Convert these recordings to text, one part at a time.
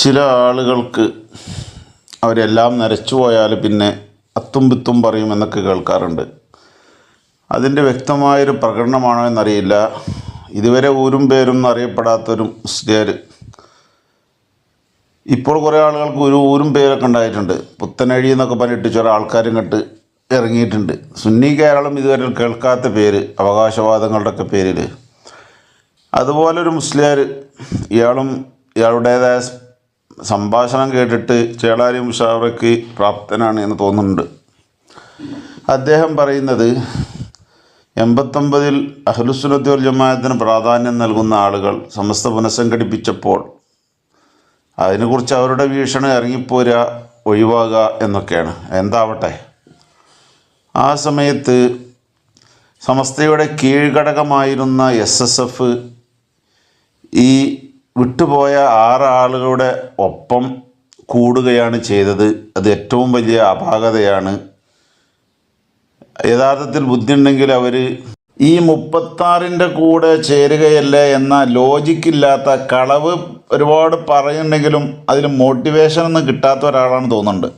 ചില ആളുകൾക്ക് അവരെല്ലാം നരച്ചു പോയാൽ പിന്നെ അത്തും പിത്തും പറയും എന്നൊക്കെ കേൾക്കാറുണ്ട്. അതിന്റെ വ്യക്തമായൊരു പ്രകടനമാണോ എന്നറിയില്ല. ഇതുവരെ ഊരും പേരും അറിയപ്പെടാത്തൊരു മുസ്ലിയാർ ഇപ്പോൾ കുറേ ആളുകൾക്ക് ഒരു ഊരും പേരൊക്കെ ഉണ്ടായിട്ടുണ്ട്. പുത്തനഴി എന്നൊക്കെ പറഞ്ഞിട്ട് ചില ആൾക്കാരും കണ്ട് ഇറങ്ങിയിട്ടുണ്ട്. സുന്നി കേരളം ഇതുവരെ കേൾക്കാത്ത പേര് അവകാശവാദങ്ങളുടെയൊക്കെ പേരിൽ അതുപോലൊരു മുസ്ലിയാർ ഇയാളും ഇയാളുടേതായ സംഭാഷണം കേട്ടിട്ട് ചേളാരി മുഷാവറയ്ക്ക് പ്രാപ്തനാണ് എന്ന് തോന്നുന്നുണ്ട്. അദ്ദേഹം പറയുന്നത് എൺപത്തൊമ്പതിൽ അഹ്ലുസുന്നത്തി വൽ ജമാഅത്തിന് പ്രാധാന്യം നൽകുന്ന ആളുകൾ സമസ്ത പുനഃസംഘടിപ്പിച്ചപ്പോൾ അതിനെക്കുറിച്ച് അവരുടെ വീക്ഷണം ഇറങ്ങിപ്പോരുക ഒഴിവാകുക എന്നൊക്കെയാണ്. എന്താവട്ടെ? ആ സമയത്ത് സമസ്തയുടെ കീഴ്ഘടകമായിരുന്ന എസ് എസ് എഫ് ഈ വിട്ടുപോയ ആറാളുകളുടെ ഒപ്പം കൂടുകയാണ് ചെയ്തത്. അത് ഏറ്റവും വലിയ അപാകതയാണ്. യഥാർത്ഥത്തിൽ ബുദ്ധിയുണ്ടെങ്കിൽ അവർ ഈ മുപ്പത്താറിന്റെ കൂടെ ചേരുകയല്ലേ എന്ന ലോജിക്കില്ലാത്ത കളവ് ഒരുപാട് പറയുന്നുണ്ടെങ്കിലും അതിന് മോട്ടിവേഷൻ ഒന്നും കിട്ടാത്ത ഒരാളാണ് തോന്നുന്നുണ്ട്.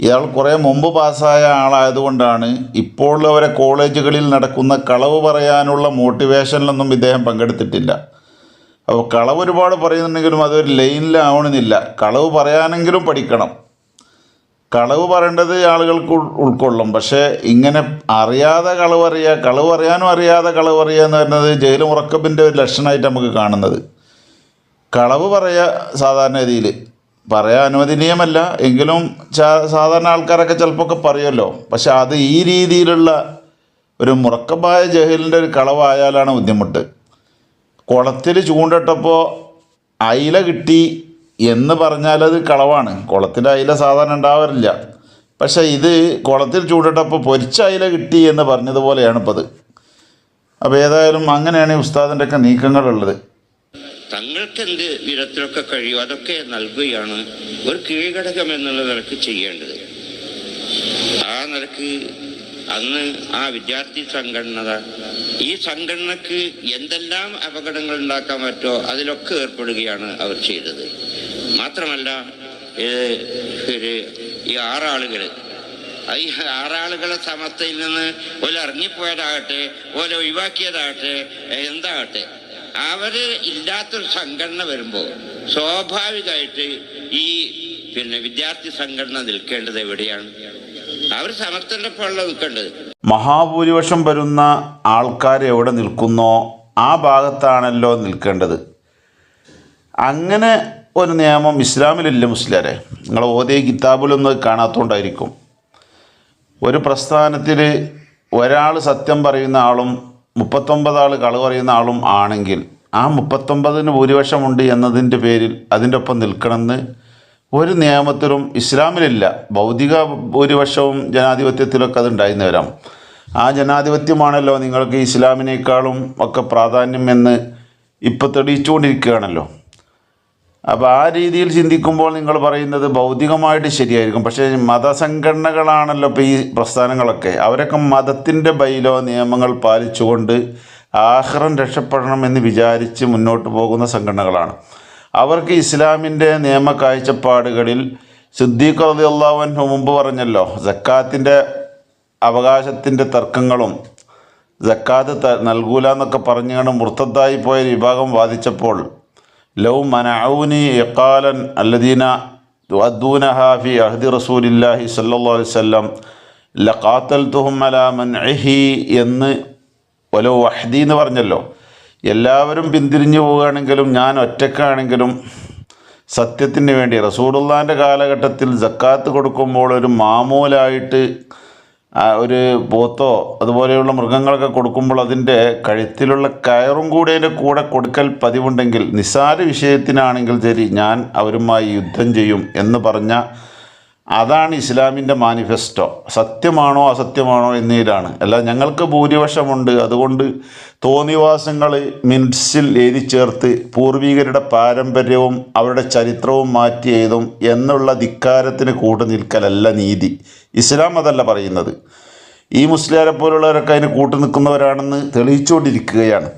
ഇയാൾ കുറേ മുമ്പ് പാസ്സായ ആളായതുകൊണ്ടാണ് ഇപ്പോഴുള്ളവരെ കോളേജുകളിൽ നടക്കുന്ന കളവ് പറയാനുള്ള മോട്ടിവേഷനിലൊന്നും ഇദ്ദേഹം പങ്കെടുത്തിട്ടില്ല. അപ്പോൾ കളവ് ഒരുപാട് പറയുന്നുണ്ടെങ്കിലും അതൊരു ലൈനിലാവണമെന്നില്ല. കളവ് പറയാനെങ്കിലും പഠിക്കണം. കളവ് പറയേണ്ടത് ആളുകൾക്ക് ഉൾക്കൊള്ളും. പക്ഷേ ഇങ്ങനെ അറിയാതെ കളവ് അറിയുക കളവ് അറിയാനും അറിയാതെ കളവ് അറിയുക എന്ന് പറയുന്നത് ജയിൽ ഉറക്കപ്പിന്റെ ഒരു ലക്ഷണമായിട്ട് നമുക്ക് കാണുന്നത്. കളവ് പറയുക സാധാരണ രീതിയിൽ പറയാൻ അനുവദനീയമല്ല. എങ്കിലും സാധാരണ ആൾക്കാരൊക്കെ ചിലപ്പോൾ പറയുമല്ലോ. പക്ഷെ അത് ഈ രീതിയിലുള്ള ഒരു മുറക്കമായ ജഹലിന്റെ ഒരു കളവായാലാണ് ബുദ്ധിമുട്ട്. കുളത്തിൽ ചൂണ്ടിട്ടപ്പോൾ അയില കിട്ടി എന്ന് പറഞ്ഞാൽ അത് കളവാണ്. കുളത്തിന്റെ അയില സാധാരണ ഉണ്ടാവാറില്ല. പക്ഷേ ഇത് കുളത്തിൽ ചൂണ്ടിട്ടപ്പോൾ പൊരിച്ച അയില കിട്ടി എന്ന് പറഞ്ഞതുപോലെയാണ് ഇപ്പോൾ അത് അപ്പോൾ ഏതായാലും അങ്ങനെയാണ് ഈ ഉസ്താദിന്റെ ഒക്കെ നീക്കങ്ങളുള്ളത്. തങ്ങൾക്ക് എന്ത് വിധത്തിലൊക്കെ കഴിയും? അതൊക്കെ നൽകുകയാണ് ഒരു കീഴ്ഘടകം എന്നുള്ള നിലയ്ക്ക് ചെയ്യേണ്ടത്. ആ നിലയ്ക്ക് അന്ന് ആ വിദ്യാർത്ഥി സംഘടന ഈ സംഘടനക്ക് എന്തെല്ലാം അപകടങ്ങൾ ഉണ്ടാക്കാൻ പറ്റുമോ അതിലൊക്കെ ഏർപ്പെടുകയാണ് അവർ ചെയ്തത്. മാത്രമല്ല ഈ ആറാളുകൾ ഈ ആറാളുകളെ സമസ്തയിൽ നിന്ന് ഓല ഇറങ്ങിപ്പോയതാകട്ടെ ഓല ഒഴിവാക്കിയതാകട്ടെ എന്താകട്ടെ. അവർ ഇല്ലാത്തൊരു സംഘടന വരുമ്പോൾ സ്വാഭാവികമായിട്ട് ഈ പിന്നെ വിദ്യാർത്ഥി സംഘടന നിൽക്കേണ്ടത് എവിടെയാണ്? അവർ സമസ്തന്റെ നിൽക്കേണ്ടത്. മഹാഭൂരിപക്ഷം വരുന്ന ആൾക്കാർ എവിടെ നിൽക്കുന്നോ ആ ഭാഗത്താണല്ലോ നിൽക്കേണ്ടത്. അങ്ങനെ ഒരു നിയമം ഇസ്ലാമിലില്ല മുസ്ലിരെ നിങ്ങൾ ഓതിയ കിതാബിലൊന്നും കാണാത്തോണ്ടായിരിക്കും. ഒരു പ്രസ്ഥാനത്തിൽ ഒരാൾ സത്യം പറയുന്ന ആളും മുപ്പത്തൊമ്പത് ആൾ കള പറയുന്ന ആളും ആണെങ്കിൽ ആ മുപ്പത്തൊമ്പതിന് ഭൂരിപക്ഷമുണ്ട് എന്നതിന്റെ പേരിൽ അതിന്റെ ഒപ്പം നിൽക്കണമെന്ന് ഒരു നിയമത്തിലും ഇസ്ലാമിലില്ല. ഭൗതിക ഭൂരിപക്ഷവും ജനാധിപത്യത്തിലൊക്കെ അത് ഉണ്ടായിരുന്നു വരാം ആ ജനാധിപത്യമാണല്ലോ നിങ്ങൾക്ക് ഇസ്ലാമിനേക്കാളും ഒക്കെ പ്രാധാന്യം എന്ന് ഇപ്പോൾ തെളിയിച്ചുകൊണ്ടിരിക്കുകയാണല്ലോ. അപ്പോൾ ആ രീതിയിൽ ചിന്തിക്കുമ്പോൾ നിങ്ങൾ പറയുന്നത് ഭൗതികമായിട്ട് ശരിയായിരിക്കും. പക്ഷേ മതസംഘടനകളാണല്ലോ ഇപ്പോൾ ഈ പ്രസ്ഥാനങ്ങളൊക്കെ. അവരൊക്കെ മതത്തിന്റെ ബൈലോ നിയമങ്ങൾ പാലിച്ചുകൊണ്ട് ആഹ്റം രക്ഷപ്പെടണമെന്ന് വിചാരിച്ച് മുന്നോട്ട് പോകുന്ന സംഘടനകളാണ്. അവർക്ക് ഇസ്ലാമിന്റെ നിയമ കാഴ്ചപ്പാടുകളിൽ സിദ്ദീഖ് റളിയല്ലാഹു മുമ്പ് പറഞ്ഞല്ലോ ജക്കാത്തിന്റെ അവകാശത്തിന്റെ തർക്കങ്ങളും ജക്കാത്ത് ത നൽകൂല എന്നൊക്കെ പറഞ്ഞുകൊണ്ട് മുർത്തത്തായി പോയ വിഭാഗം വാദിച്ചപ്പോൾ ലൗ മനഅനി എക്കാലൻ അല്ലദീന അദ്ദൂന ഹാഫി അഹദി റസൂലില്ലാഹി സല്ലല്ലാഹു വല്ലം ലഖാത്തൽ ലഖാത്തൽതുഹും അലാ മൻഇഹി എന്ന് ഒലോ വഹദി എന്ന് പറഞ്ഞല്ലോ. എല്ലാവരും പിന്തിരിഞ്ഞു പോവുകയാണെങ്കിലും ഞാൻ ഒറ്റക്കാണെങ്കിലും സത്യത്തിന് വേണ്ടി റസൂടുള്ളാന്റെ കാലഘട്ടത്തിൽ ജക്കാത്ത് കൊടുക്കുമ്പോൾ ഒരു മാമൂലായിട്ട് ഒരു പോത്തോ അതുപോലെയുള്ള മൃഗങ്ങളൊക്കെ കൊടുക്കുമ്പോൾ അതിന്റെ കഴുത്തിലുള്ള കയറും കൂടെ കൂടെ കൊടുക്കൽ പതിവുണ്ടെങ്കിൽ നിസ്സാര വിഷയത്തിനാണെങ്കിൽ ശരി ഞാൻ അവരുമായി യുദ്ധം ചെയ്യും എന്ന് പറഞ്ഞ അതാണ് ഇസ്ലാമിന്റെ മാനിഫെസ്റ്റോ. സത്യമാണോ അസത്യമാണോ എന്നതിലാണ് അല്ല ഞങ്ങൾക്ക് ഭൂരിപക്ഷമുണ്ട്. അതുകൊണ്ട് തോന്നിവാസങ്ങൾ മിനിറ്റ്സിൽ എഴുതി ചേർത്ത് പൂർവികരുടെ പാരമ്പര്യവും അവരുടെ ചരിത്രവും മാറ്റി എഴുതും എന്നുള്ള ധിക്കാരത്തിന് കൂട്ടു നിൽക്കലല്ല നീതി. ഇസ്ലാം അതല്ല പറയുന്നത്. ഈ മുസ്ലിയാരെ പോലുള്ളവരൊക്കെ അതിന് കൂട്ടു നിൽക്കുന്നവരാണെന്ന് തെളിയിച്ചുകൊണ്ടിരിക്കുകയാണ്.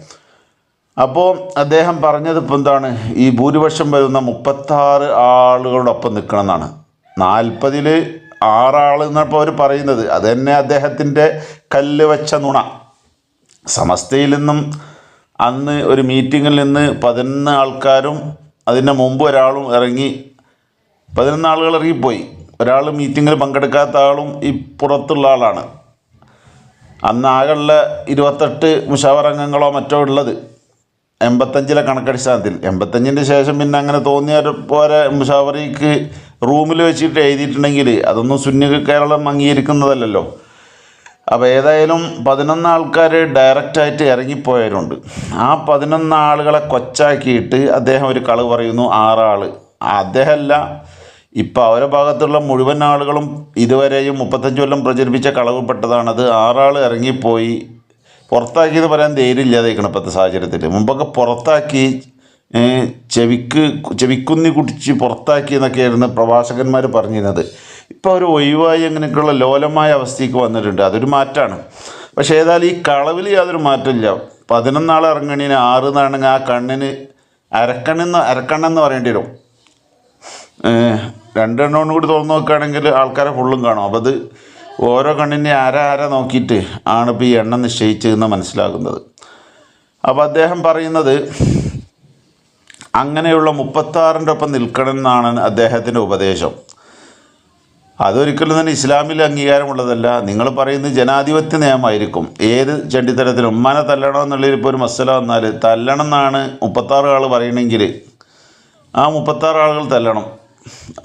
അപ്പോൾ അദ്ദേഹം പറഞ്ഞത് ഇപ്പം എന്താണ്? ഈ ഭൂരിപക്ഷം വരുന്ന മുപ്പത്താറ് ആളുകളോടൊപ്പം നിൽക്കണം എന്നാണ് നാൽപ്പതിൽ ആറാൾ എന്നപ്പോൾ അവർ പറയുന്നത്. അത് തന്നെ അദ്ദേഹത്തിന്റെ കല്ല് വെച്ച നുണ. സമസ്തയിൽ നിന്നും അന്ന് ഒരു മീറ്റിങ്ങിൽ നിന്ന് പതിനൊന്ന് ആൾക്കാരും അതിന്റെ മുമ്പ് ഒരാളും ഇറങ്ങി പതിനൊന്ന് ആളുകൾ ഇറങ്ങിപ്പോയി. ഒരാൾ മീറ്റിങ്ങിൽ പങ്കെടുക്കാത്ത ആളും ഈ പുറത്തുള്ള ആളാണ്. അന്ന് ആകെയുള്ള ഇരുപത്തെട്ട് മുഷാവറംഗങ്ങളോ മറ്റോ ഉള്ളത്. എൺപത്തഞ്ചിലെ കണക്കടിസ്ഥാനത്തിൽ. എൺപത്തഞ്ചിന്റെ ശേഷം പിന്നെ അങ്ങനെ തോന്നിയ പോലെ മുഷാവറിക്ക് റൂമിൽ വെച്ചിട്ട് എഴുതിയിട്ടുണ്ടെങ്കിൽ അതൊന്നും സുന്നി കേരളം അംഗീകരിക്കുന്നതല്ലല്ലോ. അപ്പോൾ ഏതായാലും പതിനൊന്ന് ആൾക്കാർ ഡയറക്റ്റായിട്ട് ഇറങ്ങിപ്പോയവരുണ്ട്. ആ പതിനൊന്ന് ആളുകളെ കൊച്ചാക്കിയിട്ട് അദ്ദേഹം ഒരു കളവ് പറയുന്നു ആറാൾ അദ്ദേഹമല്ല ഇപ്പോൾ അവരുടെ ഭാഗത്തുള്ള മുഴുവൻ ആളുകളും ഇതുവരെയും മുപ്പത്തഞ്ച് കൊല്ലം പ്രചരിപ്പിച്ച കളവുപെട്ടതാണത്. ആറാൾ ഇറങ്ങിപ്പോയി. പുറത്താക്കിയെന്ന് പറയാൻ ധൈര്യമില്ലാതായിരിക്കണം ഇപ്പോഴത്തെ സാഹചര്യത്തിൽ മുമ്പൊക്കെ പുറത്താക്കി ചെവിക്ക് ചെവിക്കുന്നി കുടിച്ച് പുറത്താക്കി എന്നൊക്കെയായിരുന്നു പ്രഭാഷകന്മാർ പറഞ്ഞിരുന്നത്. ഇപ്പോൾ അവർ ഒഴിവായി അങ്ങനെയൊക്കെയുള്ള ലോലമായ അവസ്ഥയ്ക്ക് വന്നിട്ടുണ്ട്. അതൊരു മാറ്റമാണ് പക്ഷേ ഏതായാലും ഈ കളവിൽ യാതൊരു മാറ്റമില്ല. പതിനൊന്നാൾ ഇറങ്ങണീന് ആറ് എന്നാണെങ്കിൽ ആ കണ്ണിന് അരക്കണ്ണെന്ന് അരക്കണ്ണെന്ന് പറയേണ്ടി വരും. ഏഹ് രണ്ടെണ്ണം കൂടി തുറന്നു നോക്കുകയാണെങ്കിൽ ആൾക്കാരെ ഫുള്ളും കാണും. അപ്പോൾ അത് ഓരോ കണ്ണിനെ ആര ആര നോക്കിയിട്ട് ആണ് ഇപ്പോൾ ഈ എണ്ണം നിശ്ചയിച്ചതെന്ന് മനസ്സിലാകുന്നത്. അപ്പോൾ അദ്ദേഹം പറയുന്നത് അങ്ങനെയുള്ള മുപ്പത്താറിന്റെ ഒപ്പം നിൽക്കണം എന്നാണ് അദ്ദേഹത്തിന്റെ ഉപദേശം. അതൊരിക്കലും തന്നെ ഇസ്ലാമിൽ അംഗീകാരമുള്ളതല്ല. നിങ്ങൾ പറയുന്നത് ജനാധിപത്യ നിയമമായിരിക്കും. ഏത് ചണ്ടിത്തരത്തിലും ഉമ്മാനെ തല്ലണം എന്നുള്ളതിൽ ഇപ്പോൾ ഒരു മസല വന്നാൽ തല്ലണം എന്നാണ് മുപ്പത്താറ് ആൾ പറയണമെങ്കിൽ ആ മുപ്പത്താറ് ആളുകൾ തല്ലണം.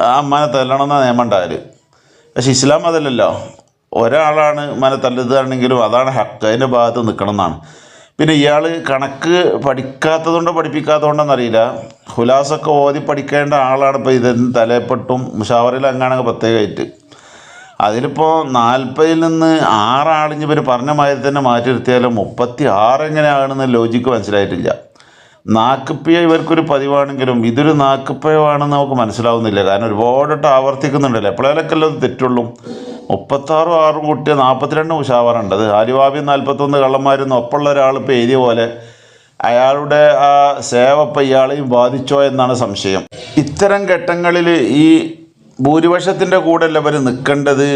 ആ അമ്മാനെ തല്ലണം എന്നാണ് നിയമം ഉണ്ടായാൽ പക്ഷെ ഇസ്ലാം അതല്ലല്ലോ. ഒരാളാണ് ഉമ്മാനെ തല്ലുകയാണെങ്കിലും അതാണ് ഹക്ക്. അതിന്റെ ഭാഗത്ത് നിൽക്കണം എന്നാണ്. പിന്നെ ഇയാൾ കണക്ക് പഠിക്കാത്തതുകൊണ്ടോ പഠിപ്പിക്കാത്തതുകൊണ്ടോന്ന് അറിയില്ല ഹുലാസൊക്കെ ഓതി പഠിക്കേണ്ട ആളാണ് ഇപ്പോൾ ഇതിന് തലയപ്പെട്ടും മുഷാവറിൽ അങ്ങാണെങ്കിൽ പ്രത്യേകമായിട്ട്. അതിലിപ്പോൾ നാൽപ്പതിൽ നിന്ന് ആറാളിഞ്ഞ് ഇവർ പറഞ്ഞ മാതിരി തന്നെ മാറ്റി നിർത്തിയാലും മുപ്പത്തി ആറ് എങ്ങനെയാണെന്ന് ലോജിക്ക് മനസ്സിലായിട്ടില്ല. നാക്കുപ്പിയ ഇവർക്കൊരു പതിവാണെങ്കിലും ഇതൊരു നാക്കുപ്പയമാണെന്ന് നമുക്ക് മനസ്സിലാവുന്നില്ല. കാരണം ഒരുപാട് ആവർത്തിക്കുന്നുണ്ടല്ലോ. എപ്പോഴേലൊക്കെ അല്ലത് തെറ്റുള്ളൂ. മുപ്പത്താറും ആറും കുട്ടിയെ നാൽപ്പത്തിരണ്ട് ഉഷാവറുണ്ട്. അത് ആലിവാബി നാൽപ്പത്തൊന്ന് കള്ളന്മാരെന്ന് ഒപ്പമുള്ള ഒരാൾ ഇപ്പോൾ എഴുതിയ പോലെ അയാളുടെ ആ സേവ ഇപ്പം ഇയാളെയും ബാധിച്ചോ എന്നാണ് സംശയം. ഇത്തരം ഘട്ടങ്ങളിൽ ഈ ഭൂരിപക്ഷത്തിന്റെ കൂടെ അല്ല അവർ നിൽക്കേണ്ടത്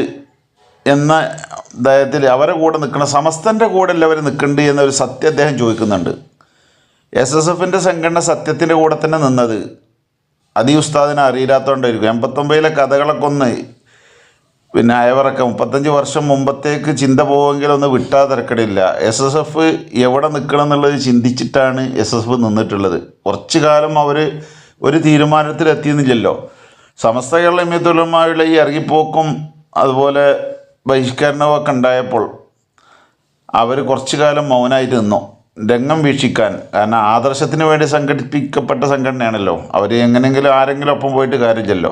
എന്ന ദയത്തിൽ അവരെ കൂടെ നിൽക്കണം സമസ്തന്റെ കൂടെ അവർ നിൽക്കേണ്ടത് എന്നൊരു സത്യം അദ്ദേഹം ചോദിക്കുന്നുണ്ട്. എസ് എസ് എഫിന്റെ സംഘടന സത്യത്തിന്റെ കൂടെ തന്നെ നിന്നത്. അതീ ഉസ്താദിനെ അറിയില്ലാത്തതുകൊണ്ടായിരിക്കും. എൺപത്തൊമ്പതിലെ കഥകളൊക്കെ ഒന്ന് പിന്നെ അയവറൊക്കെ മുപ്പത്തഞ്ച് വർഷം മുമ്പത്തേക്ക് ചിന്ത പോവെങ്കിൽ ഒന്ന് വിട്ടാ തിരക്കടില്ല. എസ് എസ് എഫ് എവിടെ നിൽക്കണം എന്നുള്ളത് ചിന്തിച്ചിട്ടാണ് എസ് എസ് എഫ് നിന്നിട്ടുള്ളത്. കുറച്ച് കാലം അവർ ഒരു തീരുമാനത്തിലെത്തിയെന്നില്ലല്ലോ സമസ്ത കേരള എമ്മിയത്തുലമായുള്ള ഈ ഇറങ്ങിപ്പോക്കും അതുപോലെ ബഹിഷ്കരണവും ഒക്കെ ഉണ്ടായപ്പോൾ അവർ കുറച്ചു കാലം മൗനമായിട്ട് നിന്നു. രംഗം വീക്ഷിക്കാൻ. കാരണം ആദർശത്തിന് വേണ്ടി സംഘടിപ്പിക്കപ്പെട്ട സംഘടനയാണല്ലോ. അവർ എങ്ങനെയെങ്കിലും ആരെങ്കിലും ഒപ്പം പോയിട്ട് കാര്യമില്ലല്ലോ.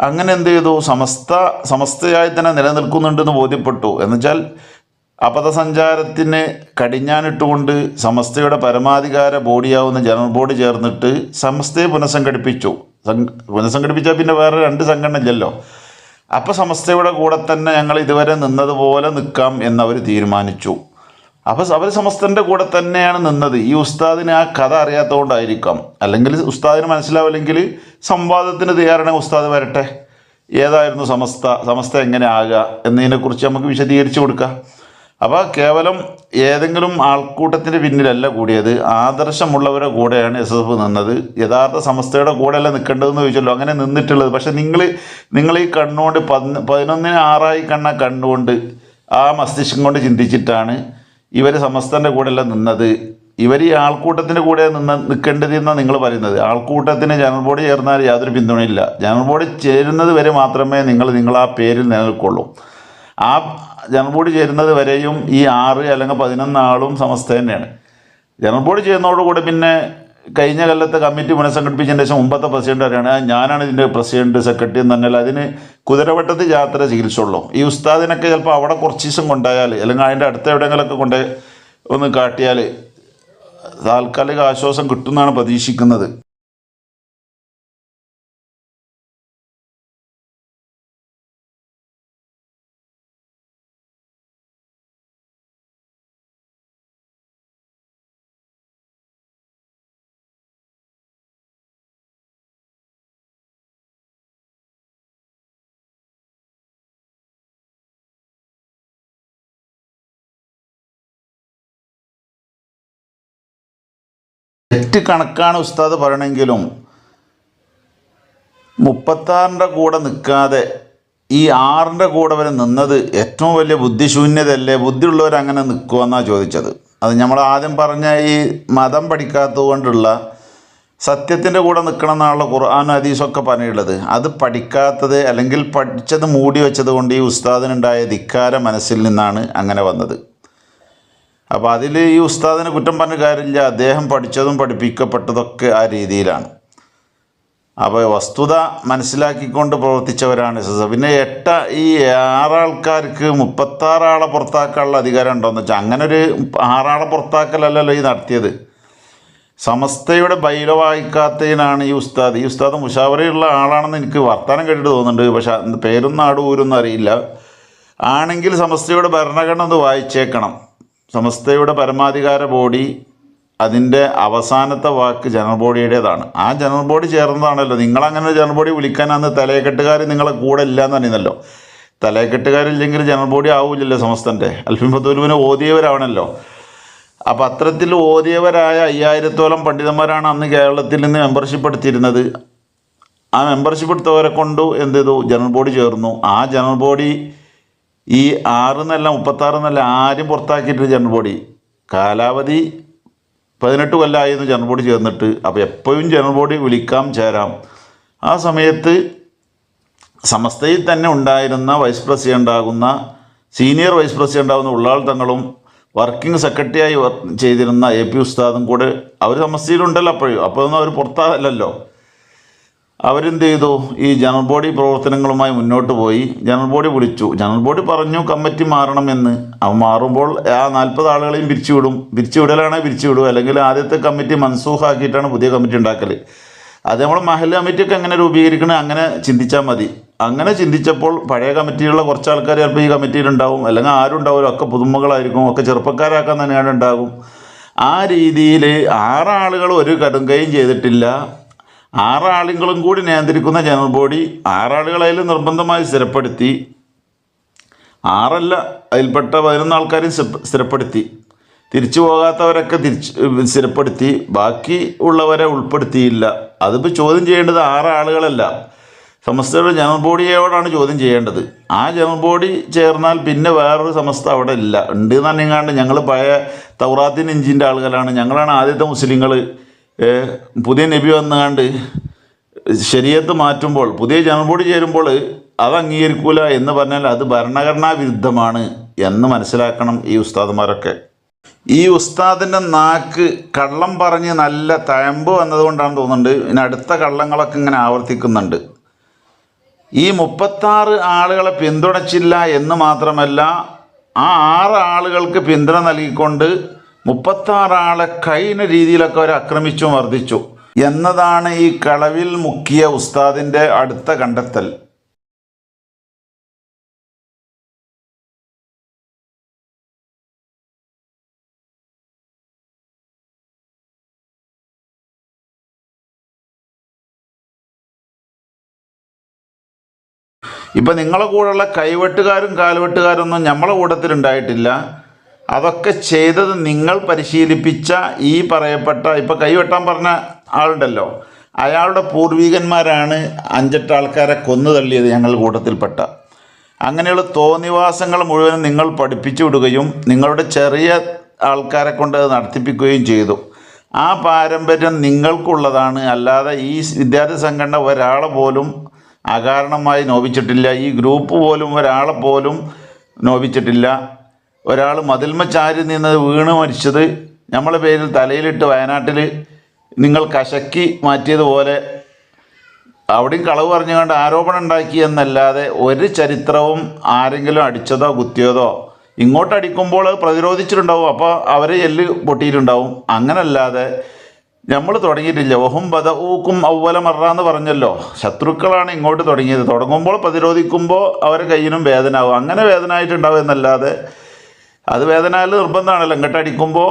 അങ്ങനെ എന്ത് ചെയ്തു? സമസ്ത സമസ്തയായി തന്നെ നിലനിൽക്കുന്നുണ്ടെന്ന് ബോധ്യപ്പെട്ടു. എന്നുവെച്ചാൽ അപഥസഞ്ചാരത്തിന് കടിഞ്ഞാനിട്ടുകൊണ്ട് സമസ്തയുടെ പരമാധികാര ബോഡിയാവുന്ന ജനറൽ ബോഡി ചേർന്നിട്ട് സമസ്തയെ പുനഃസംഘടിപ്പിച്ചു. പുനഃസംഘടിപ്പിച്ചാൽ പിന്നെ വേറെ രണ്ട് സംഘടന ഇല്ലല്ലോ. അപ്പോൾ സമസ്തയുടെ കൂടെ തന്നെ ഞങ്ങൾ ഇതുവരെ നിന്നതുപോലെ നിൽക്കാം എന്നവർ തീരുമാനിച്ചു. അപ്പോൾ അവർ സമസ്തന്റെ കൂടെ തന്നെയാണ് നിന്നത്. ഈ ഉസ്താദിന് ആ കഥ അറിയാത്തതുകൊണ്ടായിരിക്കാം. അല്ലെങ്കിൽ ഉസ്താദിന് മനസ്സിലാവില്ലെങ്കിൽ സംവാദത്തിന് തയ്യാറാണ് ഉസ്താദ് വരട്ടെ. ഏതായിരുന്നു സമസ്ത സമസ്ത എങ്ങനെ ആകുക എന്നതിനെക്കുറിച്ച് നമുക്ക് വിശദീകരിച്ചു കൊടുക്കാം. അപ്പോൾ കേവലം ഏതെങ്കിലും ആൾക്കൂട്ടത്തിന്റെ പിന്നിലല്ല കൂടിയത്. ആദർശമുള്ളവരുടെ കൂടെയാണ് എസ് എഫ് നിന്നത്. യഥാർത്ഥ സമസ്തയുടെ കൂടെയല്ല നിൽക്കേണ്ടതെന്ന് ചോദിച്ചല്ലോ. അങ്ങനെ നിന്നിട്ടുള്ളത്. പക്ഷേ നിങ്ങൾ നിങ്ങൾ ഈ കണ്ണുകൊണ്ട് പതിന പതിനൊന്നിന് ആറായി കണ്ണ കണ്ണുകൊണ്ട് ആ മസ്തിഷ്കം കൊണ്ട് ചിന്തിച്ചിട്ടാണ് ഇവർ സമസ്തന്റെ കൂടെയല്ല നിന്നത്. ഇവർ ഈ ആൾക്കൂട്ടത്തിന്റെ കൂടെ നിന്ന് നിൽക്കേണ്ടതെന്നാണ് നിങ്ങൾ പറയുന്നത്. ആൾക്കൂട്ടത്തിന് ജനറൽ ബോഡി ചേർന്നാൽ യാതൊരു പിന്തുണയില്ല. ജനറൽ ബോഡി ചേരുന്നത് വരെ മാത്രമേ നിങ്ങൾ നിങ്ങൾ ആ പേരിൽ നിലനിൽക്കുള്ളൂ. ആ ജനറൽ ബോഡി ചേരുന്നത് വരെയും ഈ ആറ് അല്ലെങ്കിൽ പതിനൊന്ന് ആളും സമസ്ത തന്നെയാണ്. ജനറൽ ബോഡി ചെയ്യുന്നതോടുകൂടി പിന്നെ കഴിഞ്ഞ കൊല്ലത്തെ കമ്മിറ്റി പുനഃസംഘടിപ്പിച്ചതിന് ശേഷം മുമ്പത്തെ പ്രസിഡന്റ് അറിയാണ് ഞാനാണ് ഇതിന്റെ പ്രസിഡന്റ് സെക്രട്ടറി എന്ന് പറഞ്ഞാൽ അതിന് കുതിരവട്ടത്ത് യാത്ര ചികിത്സയുള്ളൂ. ഈ ഉസ്താദിനൊക്കെ ചിലപ്പോൾ അവിടെ കുറച്ച് ദിവസം കൊണ്ടായാൽ അല്ലെങ്കിൽ അതിന്റെ അടുത്ത എവിടെയെങ്കിലൊക്കെ കൊണ്ട് ഒന്ന് കാട്ടിയാൽ താൽക്കാലിക ആശ്വാസം കിട്ടുമെന്നാണ് പ്രതീക്ഷിക്കുന്നത്. തെറ്റ് കണക്കാണ് ഉസ്താദ് പറയണമെങ്കിലും മുപ്പത്താറിന്റെ കൂടെ നിൽക്കാതെ ഈ ആറിന്റെ കൂടെ വരെ നിന്നത് ഏറ്റവും വലിയ ബുദ്ധിശൂന്യതയല്ലേ? ബുദ്ധിയുള്ളവർ അങ്ങനെ നിൽക്കുമെന്നാണ് ചോദിച്ചത്. അത് നമ്മൾ ആദ്യം പറഞ്ഞ ഈ മതം പഠിക്കാത്തത് കൊണ്ടുള്ള സത്യത്തിന്റെ കൂടെ നിൽക്കണം എന്നുള്ള ഖുർആാനും ഹദീസൊക്കെ പറഞ്ഞിട്ടുള്ളത്. അത് പഠിക്കാത്തത് അല്ലെങ്കിൽ പഠിച്ചത് മൂടി വെച്ചത് കൊണ്ട് ഈ ഉസ്താദിനുണ്ടായ ധിക്കാര മനസ്സിൽ നിന്നാണ് അങ്ങനെ വന്നത്. അപ്പോൾ അതിൽ ഈ ഉസ്താദിനെ കുറ്റം പറഞ്ഞ കാര്യമില്ല. അദ്ദേഹം പഠിച്ചതും പഠിപ്പിക്കപ്പെട്ടതൊക്കെ ആ രീതിയിലാണ്. അപ്പോൾ വസ്തുത മനസ്സിലാക്കിക്കൊണ്ട് പ്രവർത്തിച്ചവരാണ് എസ് എസ്. പിന്നെ എട്ട ഈ ആറാൾക്കാർക്ക് മുപ്പത്താറാളെ പുറത്താക്കാനുള്ള അധികാരം ഉണ്ടോയെന്ന് വെച്ചാൽ അങ്ങനെ ഒരു ആറാളെ പുറത്താക്കലല്ലല്ലോ ഈ നടത്തിയത്. സമസ്തയുടെ ബൈലോ വായിക്കാത്തതിനാണ് ഈ ഉസ്താദ്. ഈ ഉസ്താദ് മുഷാവറയുള്ള ആളാണെന്ന് എനിക്ക് വർത്താനം കേട്ടിട്ട് തോന്നുന്നുണ്ട്. പക്ഷേ അത് പേരും നാടും അറിയില്ല. ആണെങ്കിൽ സമസ്തയുടെ ഭരണഘടന ഒന്ന് വായിച്ചേക്കണം. സമസ്തയുടെ പരമാധികാര ബോഡി അതിന്റെ അവസാനത്തെ വാക്ക് ജനറൽ ബോഡിയുടേതാണ്. ആ ജനറൽ ബോഡി ചേർന്നതാണല്ലോ. നിങ്ങളങ്ങനെ ജനറൽ ബോഡി വിളിക്കാൻ അന്ന് തലയെക്കെട്ടുകാർ നിങ്ങളെ കൂടെ ഇല്ല എന്ന് പറയുന്നല്ലോ തലയെക്കെട്ടുകാരില്ലെങ്കിൽ ജനറൽ ബോഡി ആവില്ലല്ലോ സമസ്തന്റെ. അൽഫിൻ ഫത്തൂലുവിനെ ഓതിയവരാണല്ലോ. അപ്പം അത്തരത്തിൽ ഓതിയവരായ അയ്യായിരത്തോളം പണ്ഡിതന്മാരാണ് അന്ന് കേരളത്തിൽ നിന്ന് മെമ്പർഷിപ്പ് എടുത്തിരുന്നത്. ആ മെമ്പർഷിപ്പ് എടുത്തവരെ കൊണ്ടു എന്ത് ചെയ്തു? ജനറൽ ബോഡി ചേർന്നു. ആ ജനറൽ ബോഡി ഈ ആറ് എന്നല്ല മുപ്പത്താറ് എന്നല്ല ആരും പുറത്താക്കിയിട്ടില്ല ജനറൽ ബോഡി. കാലാവധി പതിനെട്ട് കൊല്ലമായിരുന്നു ജനറൽ ബോഡി ചേർന്നിട്ട് അപ്പോൾ എപ്പോഴും ജനറൽ ബോഡി വിളിക്കാം ചേരാം. ആ സമയത്ത് സമസ്തയിൽ തന്നെ ഉണ്ടായിരുന്ന വൈസ് പ്രസിഡന്റ് ആകുന്ന സീനിയർ വൈസ് പ്രസിഡന്റ് ആകുന്ന ഉള്ളാൾ തങ്ങളും വർക്കിംഗ് സെക്രട്ടറിയായി ചെയ്തിരുന്ന എ പി ഉസ്താദും കൂടെ അവർ സമസ്തയിലുണ്ടല്ലോ അപ്പോഴും. അപ്പോൾ ഒന്നും അവർ പുറത്താകല്ലോ അവരെന്ത് ചെയ്തു ഈ ജനറൽ ബോഡി പ്രവർത്തനങ്ങളുമായി മുന്നോട്ട് പോയി. ജനറൽ ബോഡി വിളിച്ചു. ജനറൽ ബോഡി പറഞ്ഞു കമ്മിറ്റി മാറണമെന്ന്. അവ മാറുമ്പോൾ ആ നാൽപ്പത് ആളുകളെയും പിരിച്ചുവിടും. പിരിച്ചുവിടലാണെങ്കിൽ പിരിച്ചുവിടും അല്ലെങ്കിൽ ആദ്യത്തെ കമ്മിറ്റി മൻസൂഖാക്കിയിട്ടാണ് പുതിയ കമ്മിറ്റി ഉണ്ടാക്കൽ അത് നമ്മൾ മഹൽ കമ്മിറ്റിയൊക്കെ എങ്ങനെ രൂപീകരിക്കണേ അങ്ങനെ ചിന്തിച്ചാൽ മതി. അങ്ങനെ ചിന്തിച്ചപ്പോൾ പഴയ കമ്മിറ്റിയിലുള്ള കുറച്ച് ആൾക്കാർ ചിലപ്പോൾ ഈ കമ്മിറ്റിയിലുണ്ടാവും. അല്ലെങ്കിൽ ആരും ഉണ്ടാവില്ല. ഒക്കെ പുതുമകളായിരിക്കും. ഒക്കെ ചെറുപ്പക്കാരാക്കാൻ തന്നെയാണ് ഉണ്ടാകും ആ രീതിയിൽ ആറാളുകൾ ഒരു കടുങ്കയും ചെയ്തിട്ടില്ല. ആറാളുകളും കൂടി നിയന്ത്രിക്കുന്ന ജനറൽ ബോഡി ആറാളുകളതിൽ നിർബന്ധമായി സ്ഥിരപ്പെടുത്തി ആറല്ല അതിൽപ്പെട്ട പതിനൊന്ന് ആൾക്കാരും സ്ഥിര- സ്ഥിരപ്പെടുത്തി. തിരിച്ചു പോകാത്തവരൊക്കെ തിരിച്ച് സ്ഥിരപ്പെടുത്തി. ബാക്കി ഉള്ളവരെ ഉൾപ്പെടുത്തിയില്ല. അതിപ്പോൾ ചോദ്യം ചെയ്യേണ്ടത് ആറ് ആളുകളല്ല സമസ്തയുടെ ജനറൽ ബോഡിയോടാണ് ചോദ്യം ചെയ്യേണ്ടത്. ആ ജനറൽ ബോഡി ചേർന്നാൽ പിന്നെ വേറൊരു സമസ്ത അവിടെ ഇല്ല. ഉണ്ട് എന്ന് പറഞ്ഞാണ്ട് ഞങ്ങൾ പഴയ തൗറാത്തിൻ ഇഞ്ചിന്റെ ആളുകളാണ്. ഞങ്ങളാണ് ആദ്യത്തെ മുസ്ലിങ്ങൾ പുതിയ നബി വന്നുകൊണ്ട് ശരീരത്ത് മാറ്റുമ്പോൾ പുതിയ ജനറൽ ചേരുമ്പോൾ അത് അംഗീകരിക്കൂല എന്ന് പറഞ്ഞാൽ അത് ഭരണഘടനാ വിരുദ്ധമാണ് എന്ന് മനസ്സിലാക്കണം ഈ ഉസ്താദുമാരൊക്കെ. ഈ ഉസ്താദിന്റെ നാക്ക് കള്ളം പറഞ്ഞ് നല്ല തഴമ്പ് വന്നതുകൊണ്ടാണ് തോന്നുന്നുണ്ട്. പിന്നെ അടുത്ത കള്ളങ്ങളൊക്കെ ഇങ്ങനെ ആവർത്തിക്കുന്നുണ്ട്. ഈ മുപ്പത്താറ് ആളുകളെ പിന്തുണച്ചില്ല എന്ന് മാത്രമല്ല ആ ആറ് ആളുകൾക്ക് പിന്തുണ നൽകിക്കൊണ്ട് മുപ്പത്താറ് ആളെ കഴിഞ്ഞ രീതിയിലൊക്കെ അവർ ആക്രമിച്ചു മർദ്ദിച്ചു. എന്നതാണ് ഈ കളവിൽ മുക്കിയ ഉസ്താദിന്റെ അടുത്ത കണ്ടെത്തൽ. ഇപ്പം നിങ്ങളെ കൂടെയുള്ള കൈവെട്ടുകാരും കാൽവെട്ടുകാരൊന്നും നമ്മളെ കൂട്ടത്തിലുണ്ടായിട്ടില്ല. അതൊക്കെ ചെയ്തത് നിങ്ങൾ പരിശീലിപ്പിച്ച ഈ പറയപ്പെട്ട ഇപ്പം കൈവെട്ടാൻ പറഞ്ഞ ആളുണ്ടല്ലോ. അയാളുടെ പൂർവികന്മാരാണ് അഞ്ചെട്ട് ആൾക്കാരെ കൊന്നു തള്ളിയത് ഞങ്ങൾ കൂട്ടത്തിൽപ്പെട്ട. അങ്ങനെയുള്ള തോന്നിവാസങ്ങൾ മുഴുവനും നിങ്ങൾ പഠിപ്പിച്ചു വിടുകയും നിങ്ങളുടെ ചെറിയ ആൾക്കാരെ കൊണ്ട് അത് നടത്തിപ്പിക്കുകയും ചെയ്തു. ആ പാരമ്പര്യം നിങ്ങൾക്കുള്ളതാണ്. അല്ലാതെ ഈ വിദ്യാർത്ഥി സംഘടന ഒരാളെ പോലും അകാരണമായി നോവിച്ചിട്ടില്ല. ഈ ഗ്രൂപ്പ് പോലും ഒരാളെ പോലും നോവിച്ചിട്ടില്ല. ഒരാൾ മതിൽമ ചാരി നിന്ന് വീണ് മരിച്ചത് നമ്മളെ പേരിൽ തലയിലിട്ട് വയനാട്ടിൽ നിങ്ങൾ കശക്കി മാറ്റിയതുപോലെ അവിടെയും കളവ് പറഞ്ഞുകൊണ്ട് ആരോപണം ഉണ്ടാക്കി എന്നല്ലാതെ ഒരു ചരിത്രവും ആരെങ്കിലും അടിച്ചതോ കുത്തിയതോ ഇങ്ങോട്ട് അടിക്കുമ്പോൾ പ്രതിരോധിച്ചിട്ടുണ്ടാവും. അപ്പോൾ അവരെ എല്ല് പൊട്ടിയിട്ടുണ്ടാവും. അങ്ങനല്ലാതെ നമ്മൾ തുടങ്ങിയിട്ടില്ല. ഓഹും ബദ ഊക്കും ഔവല മറ എന്ന് പറഞ്ഞല്ലോ. ശത്രുക്കളാണ് ഇങ്ങോട്ട് തുടങ്ങിയത്. തുടങ്ങുമ്പോൾ പ്രതിരോധിക്കുമ്പോൾ അവരെ കയ്യിനും വേദന ആവും. അങ്ങനെ വേദന ആയിട്ടുണ്ടാവും എന്നല്ലാതെ അത് വേദനയിൽ നിർബന്ധമാണല്ലോ. ഇങ്ങോട്ട് അടിക്കുമ്പോൾ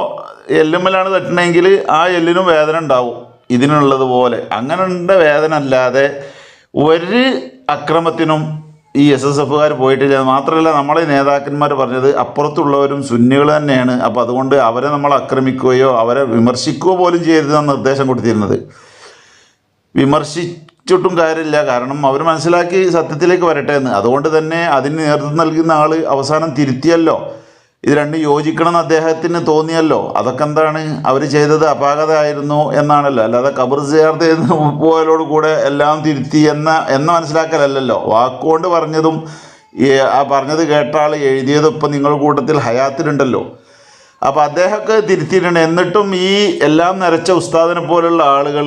എല്ലുമ്മലാണ് തട്ടണമെങ്കിൽ ആ എല്ലിനും വേദന ഉണ്ടാവും ഇതിനുള്ളത് പോലെ. അങ്ങനെയുള്ള വേദന അല്ലാതെ ഒരു അക്രമത്തിനും ഈ എസ് എസ് എഫുകാർ പോയിട്ടില്ല മാത്രമല്ല നമ്മളെ നേതാക്കന്മാർ പറഞ്ഞത് അപ്പുറത്തുള്ളവരും സുന്നികൾ തന്നെയാണ്. അപ്പോൾ അതുകൊണ്ട് അവരെ നമ്മൾ ആക്രമിക്കുകയോ അവരെ വിമർശിക്കുകയോ പോലും ചെയ്യരുതെന്ന നിർദ്ദേശം കൊടുത്തിരുന്നത്. വിമർശിച്ചിട്ടും കാര്യമില്ല. കാരണം അവർ മനസ്സിലാക്കി സത്യത്തിലേക്ക് വരട്ടെ എന്ന്. അതുകൊണ്ട് തന്നെ അതിന് നേതൃത്വം നൽകുന്ന ആൾ അവസാനം തിരുത്തിയല്ലോ. ഇത് രണ്ടും യോജിക്കണമെന്ന് അദ്ദേഹത്തിന് തോന്നിയല്ലോ. അതൊക്കെ എന്താണ് അവർ ചെയ്തത്? അപാകതയായിരുന്നു എന്നാണല്ലോ. അല്ലാതെ കബർ ചേർത്ത് പോയാലോട് കൂടെ എല്ലാം തിരുത്തി എന്ന എന്ന മനസ്സിലാക്കലല്ലല്ലോ. വാക്കുകൊണ്ട് പറഞ്ഞതും ആ പറഞ്ഞത് കേട്ട ആൾ എഴുതിയതും ഇപ്പം നിങ്ങളുടെ കൂട്ടത്തിൽ ഹയാത്തിലുണ്ടല്ലോ. അപ്പോൾ അദ്ദേഹമൊക്കെ തിരുത്തിയിട്ടുണ്ട്. എന്നിട്ടും ഈ എല്ലാം നിറച്ച ഉസ്താദിനെ പോലുള്ള ആളുകൾ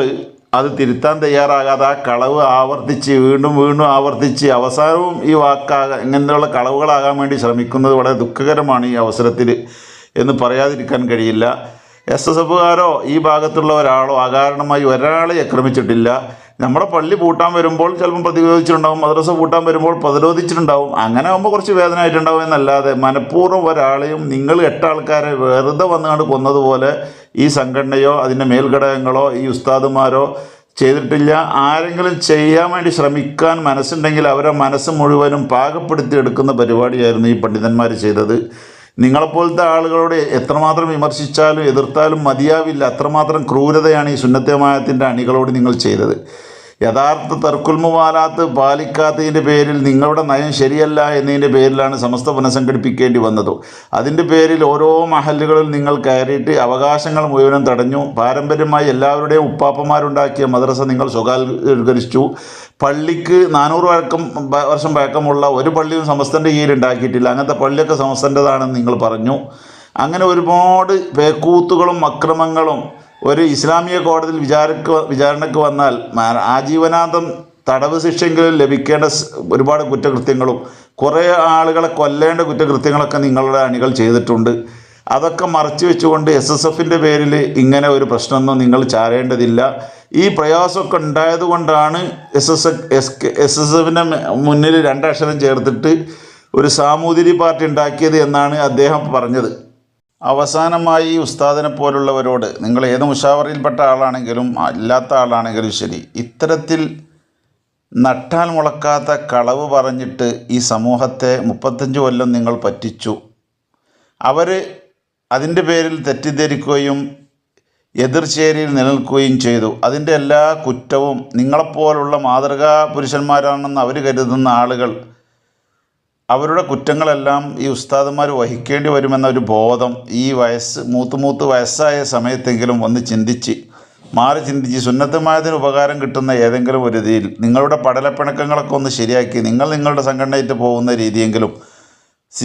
അത് തിരുത്താൻ തയ്യാറാകാതെ ആ കളവ് ആവർത്തിച്ച് വീണ്ടും വീണ്ടും ആവർത്തിച്ച് അവസാനവും ഈ വാക്കാകാൻ ഇങ്ങനെയുള്ള കളവുകളാകാൻ വേണ്ടി ശ്രമിക്കുന്നത് വളരെ ദുഃഖകരമാണ് ഈ അവസരത്തിൽ എന്ന് പറയാതിരിക്കാൻ കഴിയില്ല. എസ് എസ് എഫുകാരോ ഈ ഭാഗത്തുള്ള ഒരാളോ അകാരണമായി ഒരാളെ ആക്രമിച്ചിട്ടില്ല. നമ്മുടെ പള്ളി പൂട്ടാൻ വരുമ്പോൾ ചിലപ്പോൾ പ്രതിരോധിച്ചിട്ടുണ്ടാവും മദ്രസ പൂട്ടാൻ വരുമ്പോൾ പ്രതിരോധിച്ചിട്ടുണ്ടാവും. അങ്ങനെ ആകുമ്പോൾ കുറച്ച് വേദന ആയിട്ടുണ്ടാവും എന്നല്ലാതെ മനഃപൂർവം ഒരാളെയും നിങ്ങൾ എട്ട് ആൾക്കാരെ വെറുതെ വന്നുകൊണ്ട് കൊന്നതുപോലെ ഈ സംഘടനയോ അതിന്റെ മേൽഘടകങ്ങളോ ഈ ഉസ്താദുമാരോ ചെയ്തിട്ടില്ല. ആരെങ്കിലും ചെയ്യാൻ വേണ്ടി ശ്രമിക്കാൻ മനസ്സുണ്ടെങ്കിൽ അവരെ മനസ്സ് മുഴുവനും പാകപ്പെടുത്തി എടുക്കുന്ന പരിപാടിയായിരുന്നു ഈ പണ്ഡിതന്മാർ ചെയ്തത്. നിങ്ങളെപ്പോലത്തെ ആളുകളോട് എത്രമാത്രം വിമർശിച്ചാലും എതിർത്താലും മതിയാവില്ല. അത്രമാത്രം ക്രൂരതയാണ് ഈ സുന്നത്തമായത്തിന്റെ അണികളോട് നിങ്ങൾ ചെയ്തത്. യഥാർത്ഥ തർക്കുൽമുവാലാത്ത് പാലിക്കാത്തതിന്റെ പേരിൽ നിങ്ങളുടെ നയം ശരിയല്ല എന്നതിന്റെ പേരിലാണ് സമസ്ത പുനഃസംഘടിപ്പിക്കേണ്ടി വന്നത്. അതിന്റെ പേരിൽ ഓരോ മഹല്ലുകളിൽ നിങ്ങൾ കയറിയിട്ട് അവകാശങ്ങൾ മുഴുവനും തടഞ്ഞു. പാരമ്പര്യമായി എല്ലാവരുടെയും ഉപ്പാപ്പന്മാരുണ്ടാക്കിയ മദ്രസ നിങ്ങൾ സ്വകാര്യവൽക്കരിച്ചു പള്ളിക്ക് നാനൂറ് വഴക്കം വർഷം പഴക്കമുള്ള ഒരു പള്ളിയും സമസ്തന്റെ കീഴിൽ ഉണ്ടാക്കിയിട്ടില്ല. അങ്ങനത്തെ പള്ളിയൊക്കെ സമസ്തന്റെതാണെന്ന് നിങ്ങൾ പറഞ്ഞു. അങ്ങനെ ഒരുപാട് പേക്കൂത്തുകളും അക്രമങ്ങളും ഒരു ഇസ്ലാമിക കോടതിയിൽ വിചാരക്ക് വിചാരണക്ക് വന്നാൽ ആജീവനാന്തം തടവ് ശിക്ഷയെങ്കിലും ലഭിക്കേണ്ട ഒരുപാട് കുറ്റകൃത്യങ്ങളും കുറേ ആളുകളെ കൊല്ലേണ്ട കുറ്റകൃത്യങ്ങളൊക്കെ നിങ്ങളുടെ അണികൾ ചെയ്തിട്ടുണ്ട്. അതൊക്കെ മറച്ചു വെച്ചുകൊണ്ട് എസ് എസ് എഫിന്റെ പേരിൽ ഇങ്ങനെ ഒരു പ്രശ്നമൊന്നും നിങ്ങൾ ചാരേണ്ടതില്ല. ഈ പ്രയാസമൊക്കെ ഉണ്ടായതുകൊണ്ടാണ് S S S S S എഫിന്റെ മുന്നിൽ രണ്ടക്ഷരം ചേർത്തിട്ട് ഒരു സാമൂതിരി പാർട്ടി ഉണ്ടാക്കിയത് എന്നാണ് അദ്ദേഹം പറഞ്ഞത്. അവസാനമായി ഉസ്താദിനെ പോലുള്ളവരോട് നിങ്ങൾ ഏത് മുഷാവറിയിൽപ്പെട്ട ആളാണെങ്കിലും അല്ലാത്ത ആളാണെങ്കിലും ശരി ഇത്തരത്തിൽ നട്ടാൽ മുളക്കാത്ത കളവ് പറഞ്ഞിട്ട് ഈ സമൂഹത്തെ മുപ്പത്തഞ്ച് കൊല്ലം നിങ്ങൾ പറ്റിച്ചു. അവർ അതിന്റെ പേരിൽ തെറ്റിദ്ധരിക്കുകയും എതിർചേരിയിൽ നിലനിൽക്കുകയും ചെയ്തു. അതിന്റെ എല്ലാ കുറ്റവും നിങ്ങളെപ്പോലുള്ള മാതൃകാ പുരുഷന്മാരാണെന്ന് അവർ കരുതുന്ന ആളുകൾ അവരുടെ കുറ്റങ്ങളെല്ലാം ഈ ഉസ്താദന്മാർ വഹിക്കേണ്ടി വരുമെന്ന ഒരു ബോധം ഈ വയസ്സ് മൂത്ത് മൂത്ത് വയസ്സായ സമയത്തെങ്കിലും ഒന്ന് ചിന്തിച്ച് മാറി ചിന്തിച്ച് സുന്നത്തമായതിന് ഉപകാരം കിട്ടുന്ന ഏതെങ്കിലും ഒരു രീതിയിൽ നിങ്ങളുടെ പടലപ്പിണക്കങ്ങളൊക്കെ ഒന്ന് ശരിയാക്കി നിങ്ങൾ നിങ്ങളുടെ സംഘടനയിട്ട് പോകുന്ന രീതിയെങ്കിലും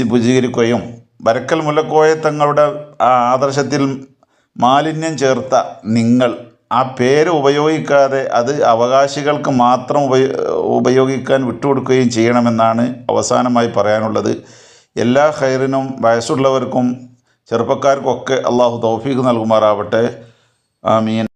പൂജീകരിക്കുകയും വരക്കൽ മുല്ലക്കോയ തങ്ങളുടെ ആ ആദർശത്തിൽ മാലിന്യം ചേർത്ത നിങ്ങൾ ആ പേര് ഉപയോഗിക്കാതെ അത് അവകാശികൾക്ക് മാത്രം ഉപയോ ഉപയോഗിക്കാൻ വിട്ടുകൊടുക്കുകയും ചെയ്യണമെന്നാണ് അവസാനമായി പറയാനുള്ളത്. എല്ലാ ഹൈറിനും വയസ്സുള്ളവർക്കും ചെറുപ്പക്കാർക്കൊക്കെ അള്ളാഹു തൗഫീഖ് നൽകുമാറാവട്ടെ. ആമീൻ.